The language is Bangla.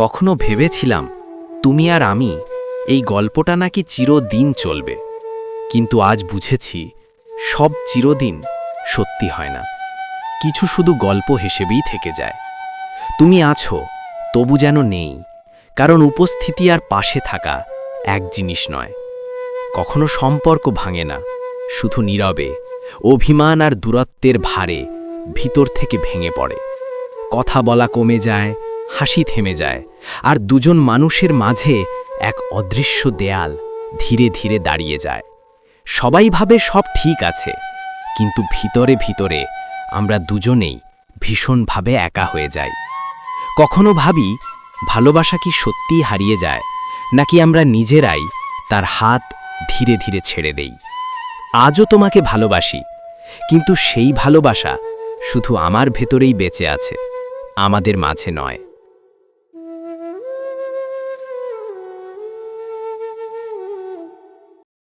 কখনো ভেবেছিলাম, তুমি আর আমি, এই গল্পটা নাকি চিরদিন চলবে। কিন্তু আজ বুঝেছি, সব চিরদিন সত্যি হয় না। কিছু শুধু গল্প হিসেবেই থেকে যায়। তুমি আছো, তবু যেন নেই, কারণ উপস্থিতি আর পাশে থাকা এক জিনিস নয়। কখনো সম্পর্ক ভাঙে না, শুধু নীরবে, অভিমান আর দূরত্বের ভারে ভিতর থেকে ভেঙে পড়ে। কথা বলা কমে যায় হাসি থেমে যায়। আর দুজন মানুষের মাঝে এক অদৃশ্য দেয়াল ধীরে ধীরে দাঁড়িয়ে যায়। সবাই ভাবে সব ঠিক আছে, কিন্তু ভিতরে ভিতরে আমরা দুজনেই ভীষণভাবে একা হয়ে যাই। কখনো ভাবি, ভালোবাসা কি সত্যিই হারিয়ে যায়, নাকি আমরা নিজেরাই তার হাত ধীরে ধীরে ছেড়ে দেই। আজও তোমাকে ভালোবাসি, কিন্তু সেই ভালোবাসা শুধু আমার ভেতরেই বেঁচে আছে, আমাদের মাঝে নয়।